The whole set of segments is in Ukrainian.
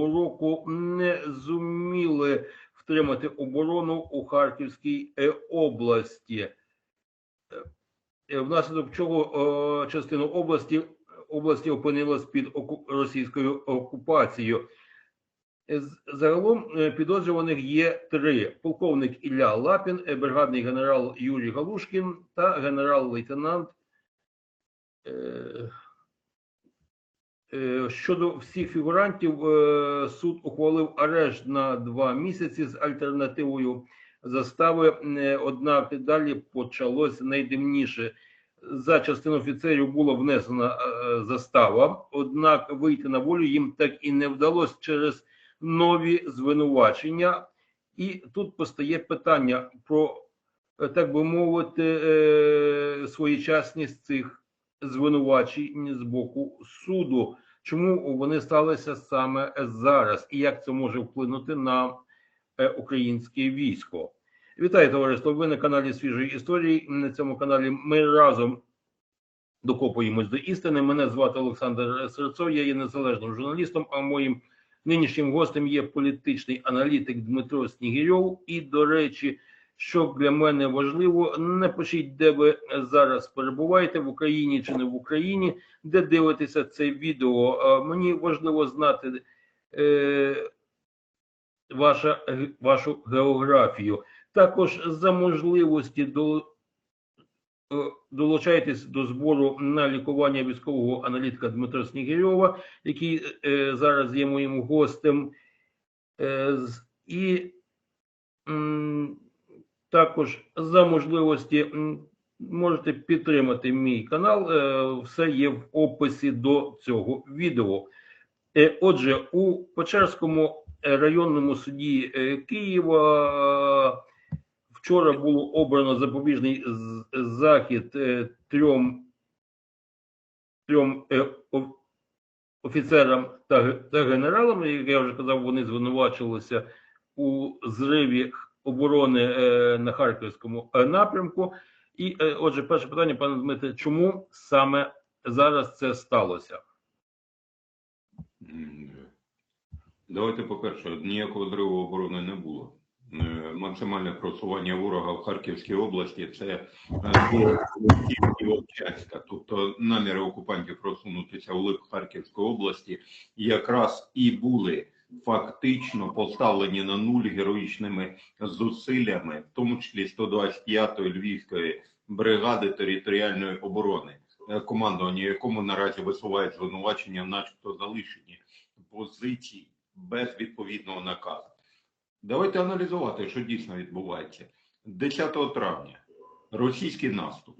року не зуміли втримати оборону у Харківській е, області. Е, Внаслідок чого е, частина області області опинилась під російською окупацією. Загалом підозрюваних є три: полковник Ілля Лапін, бригадний генерал Юрій Галушкін та генерал-лейтенант. Е, Щодо всіх фігурантів, е, суд ухвалив арешт на два місяці з альтернативою застави. Е, Однак далі почалось найдивніше. За частину офіцерів була внесена застава, однак вийти на волю їм так і не вдалося через нові звинувачення. І тут постає питання про, так би мовити, своєчасність цих звинувачень з боку суду. Чому вони сталися саме зараз, і як це може вплинути на е, українське військо? Вітаю, товариство! Ви на каналі Свіжої історії. На цьому каналі ми разом докопуємось до істини. Мене звати Олександр Серцов, я є незалежним журналістом, а моїм нинішнім гостем є політичний аналітик Дмитро Снігирьов. І, до речі, що для мене важливо, напишіть, де ви зараз перебуваєте в Україні чи не в Україні, де дивитеся це відео. Е, Мені важливо знати е, ваша, вашу географію. Також за можливості до, е, долучайтесь до збору на лікування військового аналітика Дмитра Снігирьова, який е, зараз є моїм гостем. Е, і м, також за можливості можете підтримати мій канал. е, Все є в описі до цього відео. Е, Отже, у Печерському районному суді е, Києва вчора було обрано запобіжний захід трьом, трьом офіцерам та генералам. Як я вже казав, вони звинувачилися у зриві оборони е, на Харківському е, напрямку. І, е, отже, перше питання, пане Дмитре, чому саме зараз це сталося? Давайте, по-перше, ніякого зриву оборони не було. Максимальне просування ворога в Харківській області це Вовчанська. Тобто наміри окупантів просунутися у лип Харківської області якраз і були фактично поставлені на нуль героїчними зусиллями, в тому числі 125-ї Львівської бригади територіальної оборони, е, командування якому наразі висувають звинувачення, начебто залишені позицій без відповідного наказу. Давайте аналізувати, що дійсно відбувається. 10 травня російський наступ.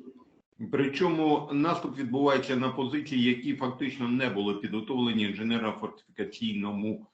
Причому наступ відбувається на позиції, які фактично не були підготовлені інженерно-фортифікаційному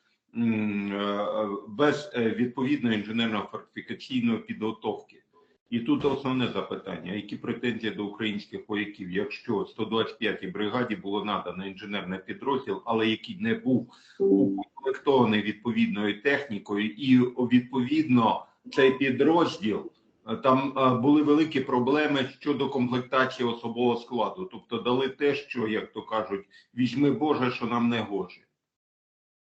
без е, відповідної інженерно-фортифікаційної підготовки. І тут основне запитання: які претензії до українських вояків, якщо 125-й бригаді було надано інженерний підрозділ, але який не був укомплектований відповідною технікою, і відповідно цей підрозділ е, там е, були великі проблеми щодо комплектації особового складу. Тобто дали те, що як то кажуть, візьми Боже, що нам не гоже.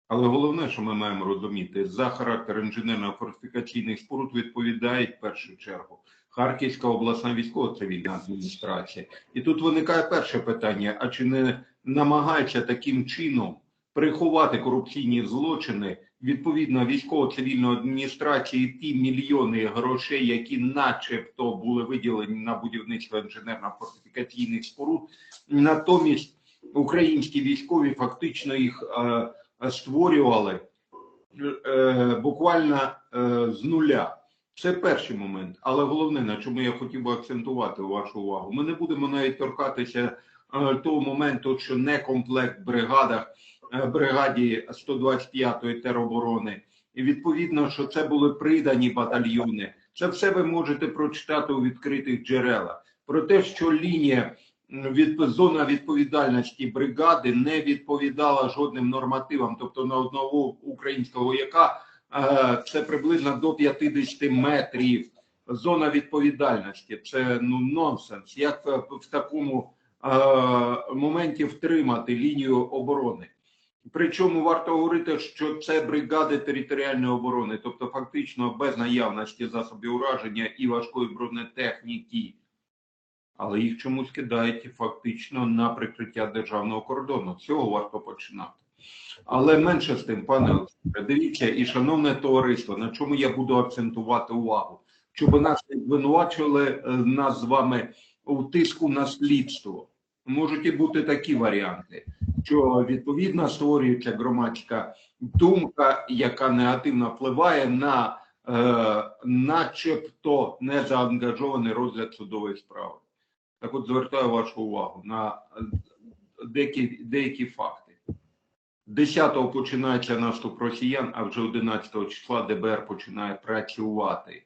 Але головне, що ми маємо розуміти, за характер інженерно-фортифікаційних споруд відповідають в першу чергу Харківська обласна військово-цивільна адміністрація. І тут виникає перше питання: а чи не намагається таким чином приховати корупційні злочини відповідно військово-цивільної адміністрації ті мільйони грошей, які, начебто, були виділені на будівництво інженерно-фортифікаційних споруд, натомість українські військові фактично їх е, створювали е, буквально е, з нуля. Це перший момент, але головне, на чому я хотів би акцентувати вашу увагу. Ми не будемо навіть торкатися е, того моменту, що не комплект бригадах бригаді 125-ї тероборони, і відповідно, що це були придані батальйони. Це все ви можете прочитати у відкритих джерелах про те, що лінія від зона відповідальності бригади не відповідала жодним нормативам, тобто на одного українського вояка е, це приблизно до 50 метрів. Зона відповідальності це ну нонсенс. Як в, в такому е, моменті втримати лінію оборони? Причому варто говорити, що це бригади територіальної оборони, тобто фактично без наявності засобів ураження і важкої бронетехніки. Але їх чомусь кидають фактично на прикриття державного кордону. Цього варто починати. Але менше з тим, пане Олександре, дивіться, і шановне товариство, на чому я буду акцентувати увагу, щоб нас не звинувачували е, нас з вами у тиску на слідство. Можуть і бути такі варіанти, що відповідно створюється громадська думка, яка негативно впливає на, е, начебто, незаангажований розгляд судової справи. Так от звертаю вашу увагу на е, деякі, деякі факти. 10-го починається наступ росіян, а вже 11-го числа ДБР починає працювати,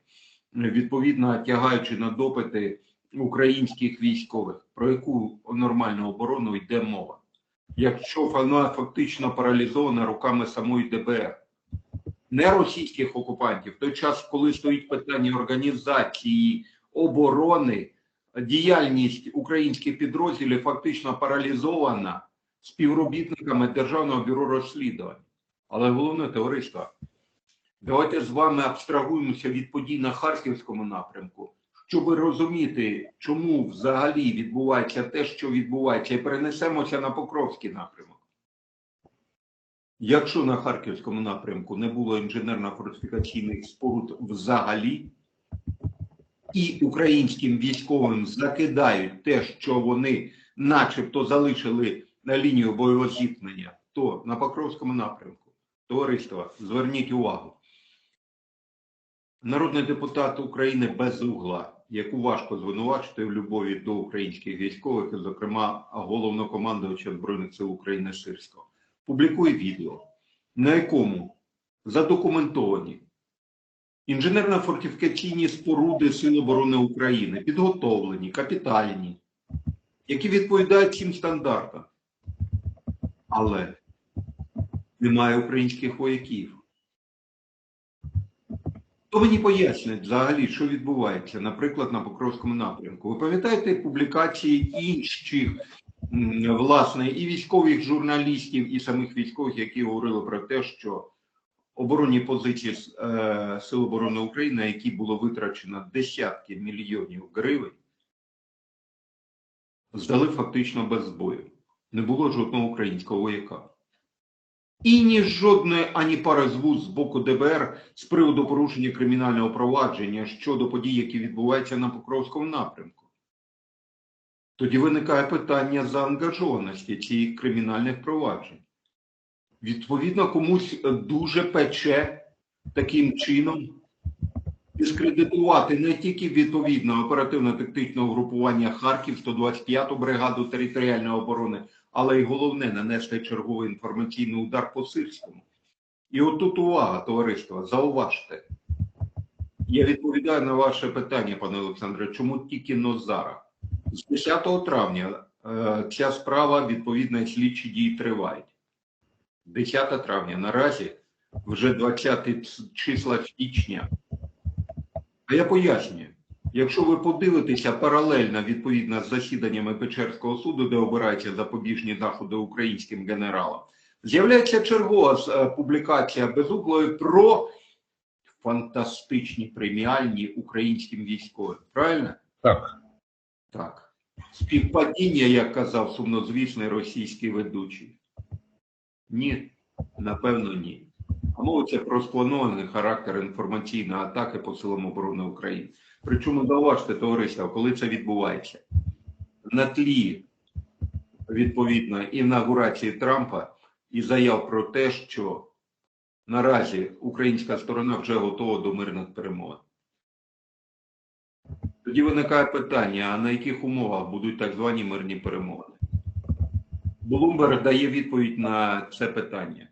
відповідно тягаючи на допити українських військових. Про яку нормальну оборону йде мова? Якщо вона фактично паралізована руками самої ДБР, не російських окупантів, в той час, коли стоїть питання організації оборони, діяльність українських підрозділів фактично паралізована співробітниками Державного бюро розслідувань. Але головне товариство, давайте з вами абстрагуємося від подій на Харківському напрямку, щоб розуміти, чому взагалі відбувається те, що відбувається, і перенесемося на Покровський напрямок. Якщо на Харківському напрямку не було інженерно-фортифікаційних споруд взагалі, і українським військовим закидають те, що вони начебто залишили на лінію бойового зіткнення, то на Покровському напрямку, товариство, зверніть увагу. Народний депутат України без угла, яку важко звинувачити в любові до українських військових, зокрема, головнокомандувача Збройних сил України Сирського, публікує відео, на якому задокументовані інженерно-фортифікаційні споруди Сил оборони України, підготовлені, капітальні, які відповідають цим стандартам. Але немає українських вояків. То мені пояснять взагалі, що відбувається, наприклад, на Покровському напрямку. Ви пам'ятаєте публікації інших, власне, і військових журналістів, і самих військових, які говорили про те, що оборонні позиції е, Сил оборони України, на які було витрачено десятки мільйонів гривень, здали фактично без бою. Не було жодного українського вояка. І ні жодної ані пари з вуз з боку ДБР з приводу порушення кримінального провадження щодо подій, які відбуваються на Покровському напрямку. Тоді виникає питання заангажованості цих кримінальних проваджень. Відповідно, комусь дуже пече таким чином дискредитувати не тільки відповідно оперативно-тактичного групування Харків, 125-ту бригаду територіальної оборони, але й головне нанести черговий інформаційний удар по Сирському. І отут увага, товариство, зауважте. Я відповідаю на ваше питання, пане Олександре, чому тільки но зараз? З 10 травня е, ця справа відповідно слідчі дії тривають. 10 травня наразі вже 20 числа січня. А я пояснюю, якщо ви подивитеся паралельно відповідно з засіданнями Печерського суду, де обираються запобіжні заходи українським генералам, з'являється чергова е, публікація безуглої про фантастичні преміальні українським військовим. Правильно? Так. Так. Співпадіння, як казав сумнозвісний російський ведучий. Ні, напевно, ні. А мовиться про спланований характер інформаційної атаки по силам оборони України. Причому зауважте, товариство, коли це відбувається на тлі відповідно інаугурації Трампа і заяв про те, що наразі українська сторона вже готова до мирних перемовин. Тоді виникає питання: а на яких умовах будуть так звані мирні перемовини? Блумберг дає відповідь на це питання.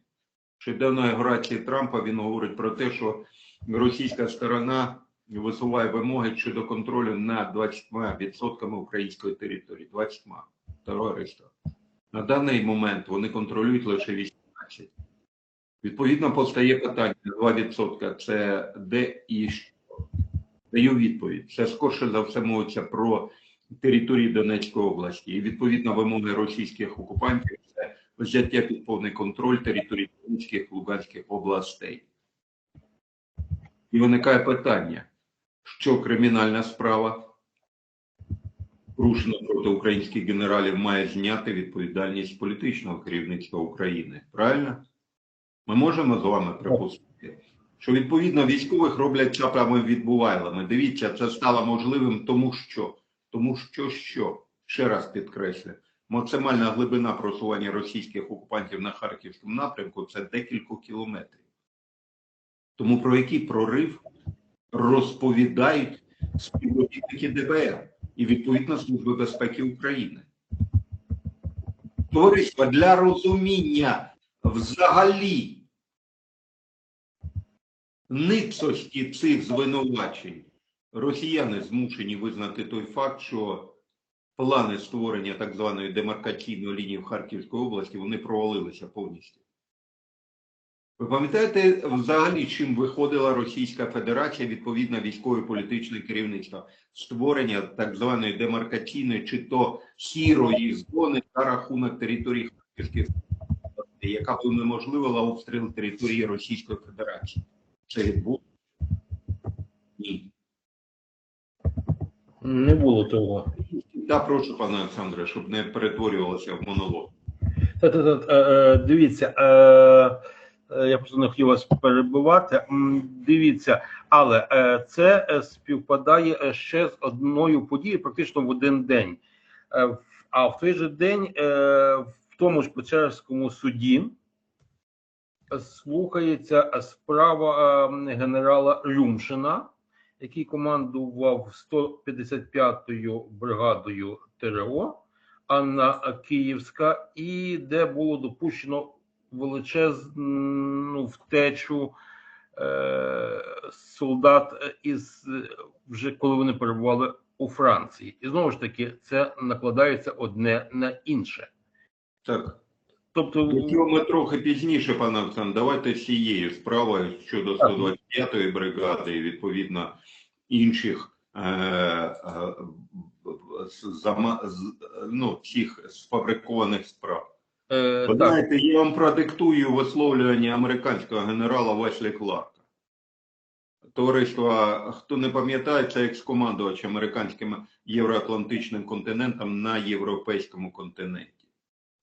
Щодо інаугурації Трампа він говорить про те, що російська сторона висуває вимоги щодо контролю над 20% української території. 20 товариства. На даний момент вони контролюють лише 18%. Відповідно, постає питання 2% це де і що? Даю відповідь. Це скорше за все мовиться про території Донецької області. І відповідно вимоги російських окупантів це взяття під повний контроль території Донецьких Луганських областей. І виникає питання, що кримінальна справа порушена проти українських генералів має зняти відповідальність політичного керівництва України. Правильно? Ми можемо з вами припустити, що відповідно військових роблять чапами відбувайлами. Дивіться, це стало можливим, тому що, тому що що, ще раз підкреслю, максимальна глибина просування російських окупантів на Харківському напрямку це декілька кілометрів. Тому про який прорив розповідають співробітники ДБР і відповідно Служби безпеки України. Товариство для розуміння взагалі ницості цих звинувачень росіяни змушені визнати той факт, що плани створення так званої демаркаційної лінії в Харківській області вони провалилися повністю. Ви пам'ятаєте взагалі, чим виходила Російська Федерація відповідно військове політичне керівництво? Створення так званої демаркаційної чи то сірої зони за рахунок території Харківських областей, яка б унеможливила обстріл території Російської Федерації. Це відбулося? Не було того. Та прошу, пане Олександре, щоб не перетворювалося в монолог. Та-та-та, е, е, Дивіться, е, е, я просто не хотів вас перебивати. М, Дивіться, але е, це співпадає ще з одною подією, практично в один день. А в той же день в тому ж Печерському суді слухається справа генерала Рюмшина, який командував 155-ю бригадою ТРО. Анна Київська, і де було допущено величезну втечу е, солдат із вже коли вони перебували у Франції. І знову ж таки, це накладається одне на інше. Так. Тобто, До цього ми трохи пізніше, пане Олександр, давайте з цією справою щодо 125-ї бригади і відповідно інших е, е, зама- з- ну, цих сфабрикованих справ. е, Ви знаєте, я вам продиктую висловлювання американського генерала Веслі Кларка. Товариство, хто не пам'ятає, це екс-командувач американським євроатлантичним континентом на європейському континенті.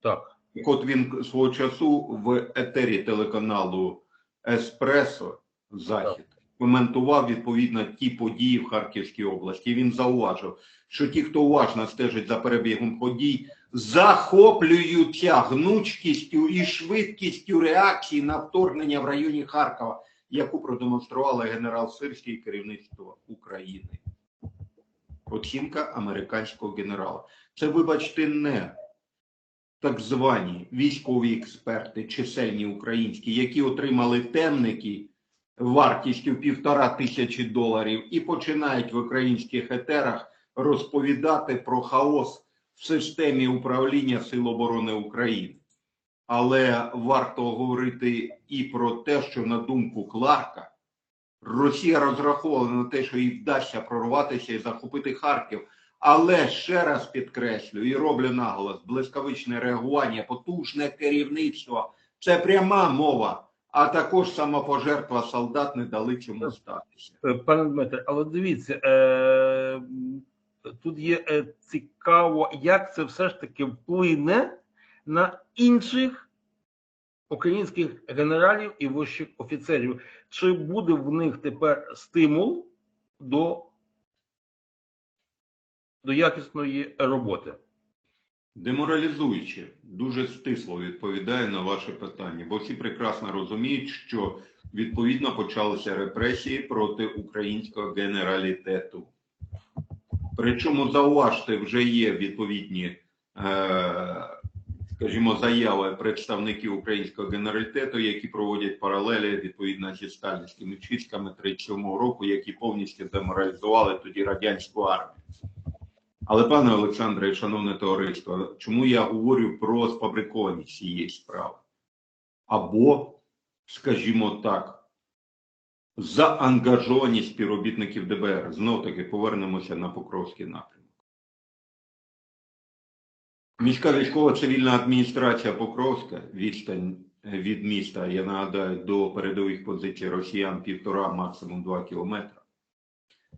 так. Так от він свого часу в етері телеканалу Еспресо Захід коментував відповідно ті події в Харківській області. Він зауважив, що ті, хто уважно стежить за перебігом подій, захоплюються гнучкістю і швидкістю реакції на вторгнення в районі Харкова, яку продемонстрували генерал Сирський і керівництво України. Оцінка американського генерала. Це, вибачте, не так звані військові експерти, чисельні українські, які отримали темники вартістю півтора тисячі доларів і починають в українських етерах розповідати про хаос в системі управління Сил оборони України. Але варто говорити і про те, що на думку Кларка, Росія розраховувала на те, що їй вдасться прорватися і захопити Харків. Але ще раз підкреслю і роблю наголос: блискавичне реагування, потужне керівництво це пряма мова, а також самопожертва солдат не дали цьому статися. Е, Пане Дмитре, але дивіться, е, тут є е, цікаво, як це все ж таки вплине на інших українських генералів і вищих офіцерів. Чи буде в них тепер стимул до, до якісної роботи? Деморалізуючи, дуже стисло відповідає на ваше питання, бо всі прекрасно розуміють, що відповідно почалися репресії проти українського генералітету. Причому зауважте, вже є відповідні, е, скажімо, заяви представників українського генералітету, які проводять паралелі відповідно зі сталінськими чистками 37-го року, які повністю деморалізували тоді радянську армію. Але, пане Олександре, шановне товариство, чому я говорю про сфабрикованість цієї справи? Або, скажімо так, заангажованість співробітників ДБР. Знов таки повернемося на Покровський напрямок. Міська військова цивільна адміністрація Покровська, відстань е, від міста, я нагадаю, до передових позицій росіян півтора, максимум два кілометри,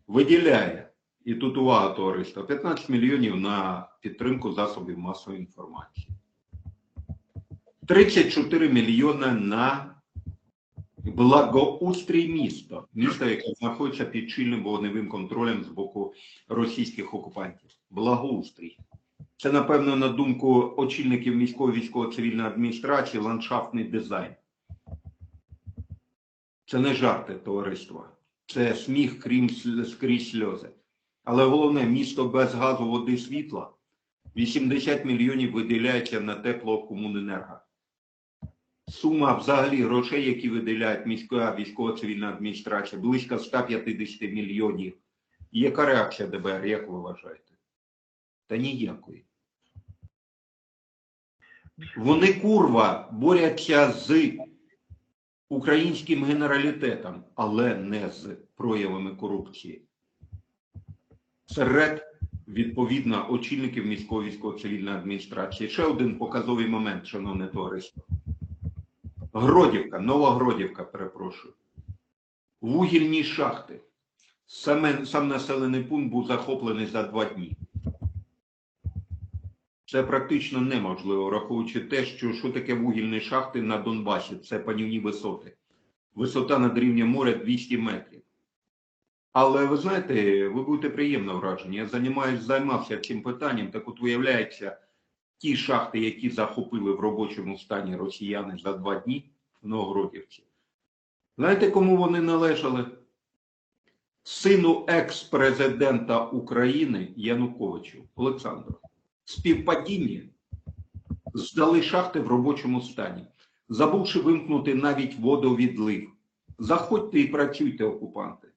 виділяє, і тут увага товариства, 15 мільйонів на підтримку засобів масової інформації. 34 мільйони на благоустрій міста, міста, яке знаходиться під чільним вогневим контролем з боку російських окупантів. Благоустрій. Це, напевно, на думку очільників міської військово-цивільної адміністрації, ландшафтний дизайн. Це не жарти товариства. Це сміх крім скрізь сльози. Але головне, місто без газу, води, світла. 80 мільйонів виділяється на теплокомуненерго. Сума взагалі грошей, які виділяють міська військово-цивільна адміністрація, близько 150 мільйонів. Яка реакція ДБР, як ви вважаєте? Та ніякої. Вони курва борються з українським генералітетом, але не з проявами корупції. Серед відповідно очільників міської військово-цивільної адміністрації. Ще один показовий момент, шановне товариство. Гродівка, Нова Гродівка, перепрошую. Вугільні шахти. Саме, сам населений пункт був захоплений за два дні. Це практично неможливо, враховуючи те, що що таке вугільні шахти на Донбасі. Це панівні висоти. Висота над рівнем моря 200 метрів. Але ви знаєте, ви будете приємно вражені. Я займаюсь, займався цим питанням. Так от виявляється, ті шахти, які захопили в робочому стані росіяни за два дні в Новгородівці. Знаєте, кому вони належали? Сину екс-президента України Януковичу Олександру. Співпадіння здали шахти в робочому стані, забувши вимкнути навіть водовідлив. Заходьте і працюйте, окупанти.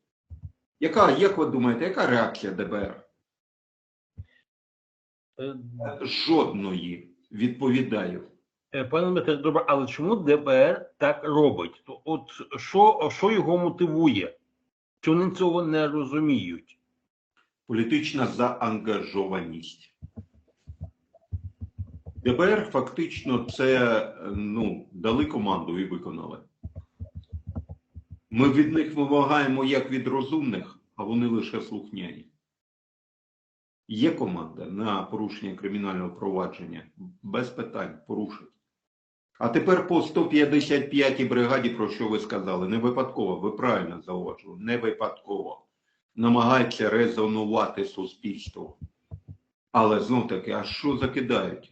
Яка, як ви думаєте, яка реакція ДБР? Е, Жодної, відповідаю. е, Пане Дмитре, добре, але чому ДБР так робить? То От що, що його мотивує? Чи вони цього не розуміють? Політична заангажованість. ДБР фактично це е, ну, дали команду і виконали. Ми від них вимагаємо як від розумних, а вони лише слухняні. Є команда на порушення кримінального провадження без питань порушить. А тепер по 155-й бригаді, про що ви сказали, не випадково, ви правильно зауважили, не випадково. Намагається резонувати суспільство. Але знов таки, а що закидають?